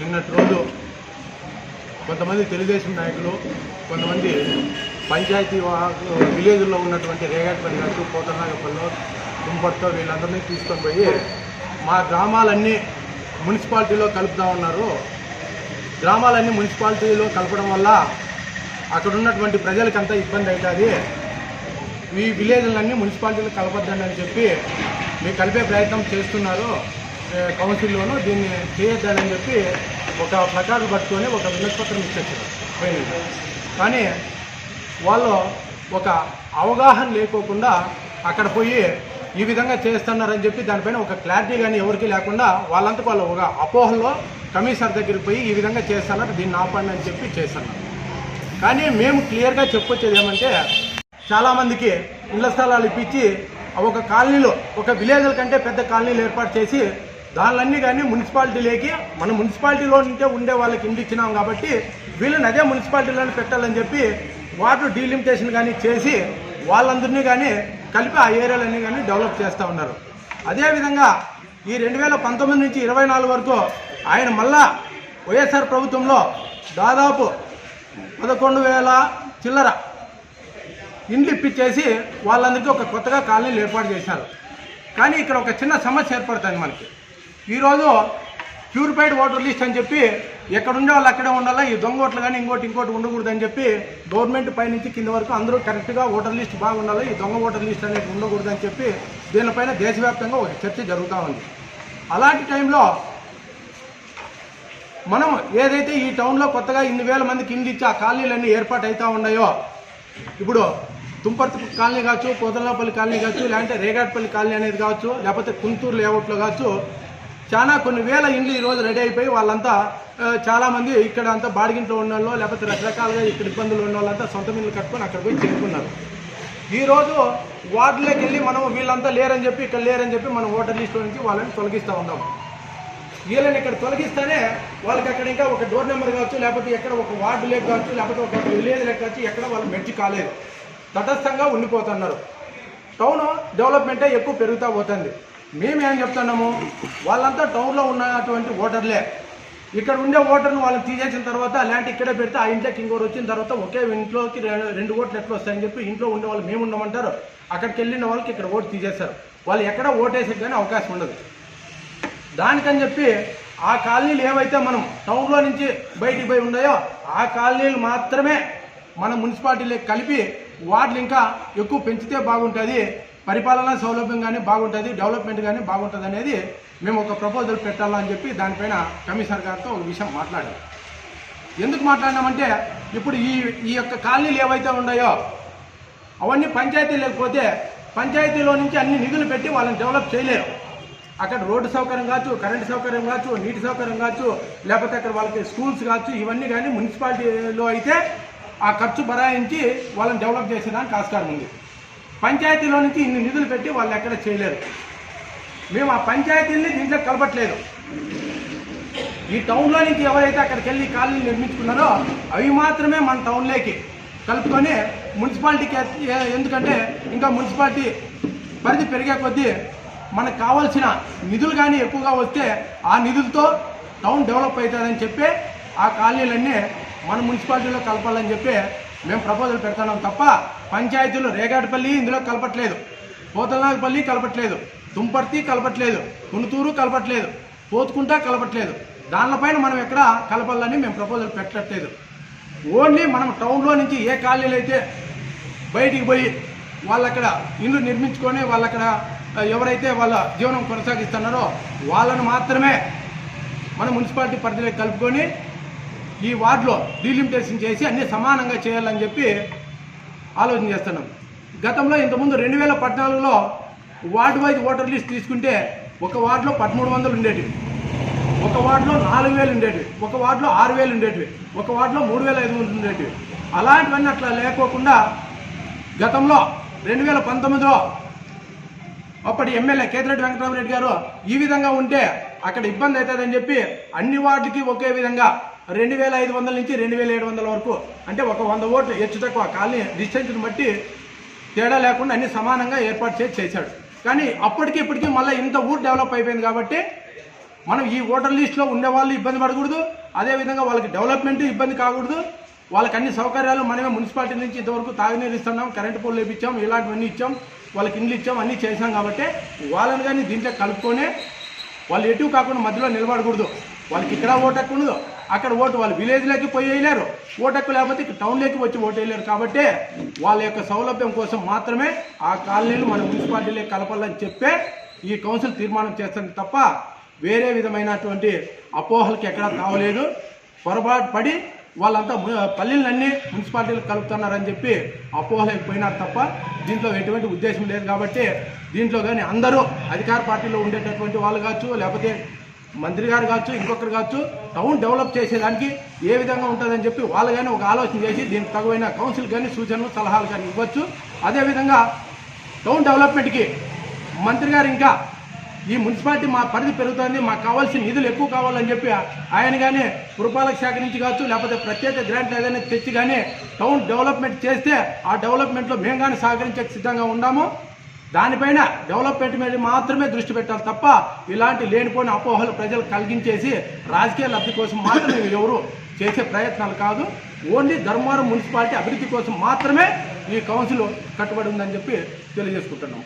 నిన్నటి రోజు కొంతమంది తెలుగుదేశం నాయకులు కొంతమంది పంచాయతీ విలేజ్లో ఉన్నటువంటి రేగాటిపల్లి గారు పోతనాగపల్లి దుంపట్తో వీళ్ళందరినీ తీసుకొని పోయి మా గ్రామాలన్నీ మున్సిపాలిటీలో కలుపుతా ఉన్నారు గ్రామాలన్నీ మున్సిపాలిటీలో కలపడం వల్ల అక్కడ ఉన్నటువంటి ప్రజలకంతా ఇబ్బంది అవుతుంది. ఈ విలేజ్లన్నీ మున్సిపాలిటీలు కలపద్దండి అని చెప్పి మీరు కలిపే ప్రయత్నం చేస్తున్నారు. కౌన్సిల్లోనూ దీన్ని చేయొద్దని చెప్పి ఒక ప్లకార్డు పట్టుకొని ఒక వినతిపత్రం ఇచ్చేసారు పోయినది కానీ వాళ్ళు ఒక అవగాహన లేకోకుండా అక్కడ పోయి ఈ విధంగా చేస్తున్నారని చెప్పి దానిపైన ఒక క్లారిటీ కానీ ఎవరికి లేకుండా వాళ్ళంతా వాళ్ళు ఒక అపోహలో కమిషనర్ దగ్గరికి పోయి ఈ విధంగా చేస్తున్నారు దీన్ని ఆపండి అని చెప్పి చేస్తున్నారు. కానీ మేము క్లియర్గా చెప్పొచ్చేది ఏమంటే చాలామందికి ఇళ్ళ స్థలాలు ఇప్పించి ఒక కాలనీలో ఒక విలేజ్ల కంటే పెద్ద కాలనీలు ఏర్పాటు చేసి దానిలన్నీ కానీ మున్సిపాలిటీలోకి మన మున్సిపాలిటీలో ఉంటే ఉండే వాళ్ళకి ఇంటి ఇచ్చినాం కాబట్టి వీళ్ళని అదే మున్సిపాలిటీలోనే పెట్టాలని చెప్పి వాటర్ డీలిమిటేషన్ కానీ చేసి వాళ్ళందరినీ కానీ కలిపి ఆ ఏరియాలన్నీ కానీ డెవలప్ చేస్తూ ఉన్నారు. అదేవిధంగా ఈ రెండు వేల పంతొమ్మిది నుంచి ఇరవై నాలుగు వరకు ఆయన మళ్ళా వైఎస్ఆర్ ప్రభుత్వంలో దాదాపు పదకొండు వేల చిల్లర ఇండ్లు ఇప్పించేసి వాళ్ళందరికీ ఒక కొత్తగా కాలనీలు ఏర్పాటు చేశారు. కానీ ఇక్కడ ఒక చిన్న సమస్య ఏర్పడుతుంది మనకి. ఈరోజు ప్యూరిఫైడ్ వాటర్ లిస్ట్ అని చెప్పి ఎక్కడ ఉండే వాళ్ళు అక్కడే ఉండాలా? ఈ దొంగ ఓట్లు కానీ ఇంకోటి ఇంకోటి ఉండకూడదని చెప్పి గవర్నమెంట్ పైనుంచి కింద వరకు అందరూ కరెక్ట్గా ఓటర్ లిస్ట్ బాగుండాలి? ఈ దొంగ ఓటర్ లిస్ట్ అనేది ఉండకూడదని చెప్పి దీనిపైన దేశవ్యాప్తంగా ఒక చర్చ జరుగుతూ ఉంది. అలాంటి టైంలో మనం ఏదైతే ఈ టౌన్లో కొత్తగా ఇన్ని వేల మందికి ఇండ్లు ఇచ్చి ఆ కాలనీలన్నీ ఏర్పాటు అవుతూ ఉన్నాయో ఇప్పుడు తుంపర్తి కాలనీ కావచ్చు కోదలపల్లి కాలనీ కావచ్చు లేదంటే రేగాట్పల్లి కాలనీ అనేది కావచ్చు లేకపోతే కుంతూరు లేఅవుట్లో కావచ్చు చాలా కొన్ని వేల ఇండ్లు ఈరోజు రెడీ అయిపోయి వాళ్ళంతా చాలామంది ఇక్కడ అంతా బాడిగింట్లో ఉన్న వాళ్ళు లేకపోతే రకరకాలుగా ఇక్కడ ఇబ్బందులు ఉన్న వాళ్ళంతా సొంత మిల్లు కట్టుకొని అక్కడ పోయి చేరుకున్నారు. ఈరోజు వార్డులోకి వెళ్ళి మనం వీళ్ళంతా లేరని చెప్పి ఇక్కడ లేరని చెప్పి మనం ఓటర్ లిస్ట్ నుంచి వాళ్ళని తొలగిస్తూ ఉన్నాం. వీళ్ళని ఇక్కడ తొలగిస్తేనే వాళ్ళకి అక్కడ ఇంకా ఒక డోర్ నెంబర్ కావచ్చు లేకపోతే ఎక్కడ ఒక వార్డు లేక కావచ్చు లేకపోతే ఒక విలేజ్ లేక కావచ్చు ఎక్కడ వాళ్ళు మెర్చి కాలేదు. తటస్థంగా ఉండిపోతున్నారు. టౌన్ డెవలప్మెంటే ఎక్కువ పెరుగుతూ పోతుంది. మేమేం చెప్తున్నాము? వాళ్ళంతా టౌన్లో ఉన్నటువంటి ఓటర్లే. ఇక్కడ ఉండే ఓటర్ను వాళ్ళని తీసేసిన తర్వాత ల్యాండ్ ఇక్కడే పెడితే ఆ ఇంట్లోకి ఇంకోటి వచ్చిన తర్వాత ఒకే ఇంట్లోకి రెండు ఓట్లు ఎట్లా వస్తాయని చెప్పి ఇంట్లో ఉండే వాళ్ళు మేము ఉండమంటారు. అక్కడికి వెళ్ళిన వాళ్ళకి ఇక్కడ ఓటు తీసేస్తారు. వాళ్ళు ఎక్కడ ఓటేసే కానీ అవకాశం ఉండదు. దానికని చెప్పి ఆ కాలనీలు ఏవైతే మనం టౌన్లో నుంచి బయటికి పోయి ఉన్నాయో ఆ కాలనీలు మాత్రమే మన మున్సిపాలిటీలకు కలిపి వార్డులు ఇంకా ఎక్కువ పెంచితే బాగుంటుంది. పరిపాలనా సౌలభ్యం కానీ బాగుంటుంది డెవలప్మెంట్ కానీ బాగుంటుంది అనేది మేము ఒక ప్రపోజల్ పెట్టాలని చెప్పి దానిపైన కమిషనర్ గారితో ఒక విషయం మాట్లాడాం. ఎందుకు మాట్లాడినామంటే ఇప్పుడు ఈ ఈ యొక్క కాలనీలు ఏవైతే ఉన్నాయో అవన్నీ పంచాయతీ లేకపోతే పంచాయతీలో నుంచి అన్ని నిధులు పెట్టి వాళ్ళని డెవలప్ చేయలేరు. అక్కడ రోడ్డు సౌకర్యం కావచ్చు కరెంటు సౌకర్యం కావచ్చు నీటి సౌకర్యం కావచ్చు లేకపోతే అక్కడ వాళ్ళకి స్కూల్స్ కావచ్చు ఇవన్నీ కానీ మున్సిపాలిటీలో అయితే ఆ ఖర్చు బరాయించి వాళ్ళని డెవలప్ చేసేదానికి ఆస్కారం ఉంది. పంచాయతీలో నుంచి ఇన్ని నిధులు పెట్టి వాళ్ళు ఎక్కడ చేయలేరు. మేము ఆ పంచాయతీల్ని దీంట్లో కలపట్లేదు. ఈ టౌన్లో నుంచి ఎవరైతే అక్కడికి వెళ్ళి కాలనీ నిర్మించుకున్నారో అవి మాత్రమే మన టౌన్లోకి కలుపుకొని మున్సిపాలిటీకి ఎందుకంటే ఇంకా మున్సిపాలిటీ పరిధి పెరిగే కొద్దీ మనకు కావాల్సిన నిధులు కానీ ఎక్కువగా వస్తే ఆ నిధులతో టౌన్ డెవలప్ అవుతుందని చెప్పి ఆ కాలనీలన్నీ మన మున్సిపాలిటీలో కలపాలని చెప్పి మేము ప్రపోజల్ పెడుతున్నాం తప్ప పంచాయతీలు రేగాడిపల్లి ఇందులో కలపట్లేదు. పోతలనాగపల్లి కలపట్లేదు. తుంపర్తి కలపట్లేదు. కునుతూరు కలపట్లేదు. పోతుకుంటా కలపట్లేదు. దానిపైన మనం ఎక్కడ కలపాలని మేము ప్రపోజల్ పెట్టట్లేదు. ఓన్లీ మనం టౌన్లో నుంచి ఏ కాలనీలు అయితే బయటికి పోయి వాళ్ళక్కడ ఇల్లు నిర్మించుకొని వాళ్ళక్కడ ఎవరైతే వాళ్ళ జీవనం కొనసాగిస్తున్నారో వాళ్ళను మాత్రమే మన మున్సిపాలిటీ పరిధిలో కలుపుకొని ఈ వార్డులో డీలిమిటేషన్ చేసి అన్ని సమానంగా చేయాలని చెప్పి ఆలోచన చేస్తున్నాం. గతంలో ఇంతకుముందు రెండు వేల పద్నాలుగులో వార్డు వైజ్ ఓటర్ లిస్ట్ తీసుకుంటే ఒక వార్డులో పదమూడు వందలు ఉండేటివి. ఒక వార్డులో నాలుగు వేలు ఉండేటివి. ఒక వార్డులో ఆరు వేలు ఉండేటివి. ఒక వార్డులో మూడు వేల ఐదు వందలు ఉండేటివి. అలాంటివన్నీ అట్లా లేకోకుండా గతంలో రెండు వేల పంతొమ్మిదిలో అప్పటి ఎమ్మెల్యే కేతిరెడ్డి వెంకటరామరెడ్డి గారు ఈ విధంగా ఉంటే అక్కడ ఇబ్బంది అవుతుందని చెప్పి అన్ని వార్డులకి ఒకే విధంగా రెండు వేల ఐదు వందల నుంచి రెండు వేల ఏడు వందల వరకు. అంటే ఒక వంద ఓట్లు హెచ్చు తక్కువ కాలనీ డిస్టెన్స్ని బట్టి తేడా లేకుండా అన్ని సమానంగా ఏర్పాటు చేసి చేశాడు. కానీ అప్పటికి ఇప్పటికీ మళ్ళీ ఇంత ఊరు డెవలప్ అయిపోయింది కాబట్టి మనం ఈ ఓటర్ లిస్టులో ఉండే వాళ్ళు ఇబ్బంది పడకూడదు. అదేవిధంగా వాళ్ళకి డెవలప్మెంట్ ఇబ్బంది కాకూడదు. వాళ్ళకి అన్ని సౌకర్యాలు మనమే మున్సిపాలిటీ నుంచి ఇంతవరకు తాగునీరు ఇస్తున్నాం కరెంటు పోలు లేపించాం ఇలాంటివన్నీ ఇచ్చాం వాళ్ళకి ఇండ్లు ఇచ్చాం అన్నీ చేసాం కాబట్టి వాళ్ళని కానీ దీంట్లో కలుపుకొనే వాళ్ళు ఎటు కాకుండా మధ్యలో నిలబడకూడదు. వాళ్ళకి ఇక్కడ ఓటు హక్కు ఉండదు అక్కడ ఓటు వాళ్ళు విలేజ్లోకి పోయి వేయలేరు. ఓటు హక్కు లేకపోతే ఇక్కడ టౌన్లోకి వచ్చి ఓటు వేయలేరు. కాబట్టి వాళ్ళ యొక్క సౌలభ్యం కోసం మాత్రమే ఆ కాలనీలు మన మున్సిపాలిటీలో కలపాలని చెప్పే ఈ కౌన్సిల్ తీర్మానం చేస్తుంది తప్ప వేరే విధమైనటువంటి అపోహలకి ఎక్కడా తావలేదు. పొరపాటు పడి వాళ్ళంతా పల్లెలన్నీ మున్సిపాలిటీలు కలుపుతున్నారని చెప్పి అపోహలకు పోయినారు తప్ప దీంట్లో ఎటువంటి ఉద్దేశం లేదు. కాబట్టి దీంట్లో కానీ అందరూ అధికార పార్టీలో ఉండేటటువంటి వాళ్ళు కావచ్చు లేకపోతే మంత్రి గారు కావచ్చు ఇంకొకరు కావచ్చు టౌన్ డెవలప్ చేసేదానికి ఏ విధంగా ఉంటుందని చెప్పి వాళ్ళు కానీ ఒక ఆలోచన చేసి దీనికి తగువైన కౌన్సిల్ కానీ సూచనలు సలహాలు కానీ ఇవ్వచ్చు. అదేవిధంగా టౌన్ డెవలప్మెంట్కి మంత్రి గారు ఇంకా ఈ మున్సిపాలిటీ మా పరిధి పెరుగుతుంది మాకు కావాల్సిన నిధులు ఎక్కువ కావాలని చెప్పి ఆయన కానీ పురపాలక శాఖ నుంచి కావచ్చు లేకపోతే ప్రత్యేక గ్రాంట్ ఏదైనా తెచ్చి కానీ టౌన్ డెవలప్మెంట్ చేస్తే ఆ డెవలప్మెంట్లో మేము కానీ సహకరించే సిద్ధంగా ఉన్నాము. దానిపైన డెవలప్మెంట్ మీద మాత్రమే దృష్టి పెట్టాలి తప్ప ఇలాంటి లేనిపోయిన అపోహలు ప్రజలు కలిగించేసి రాజకీయ లబ్ధి కోసం మాత్రమే ఎవరు చేసే ప్రయత్నాలు కాదు. ఓన్లీ ధర్మవరం మున్సిపాలిటీ అభివృద్ధి కోసం మాత్రమే ఈ కౌన్సిల్ కట్టుబడి ఉందని చెప్పి తెలియజేసుకుంటున్నాం.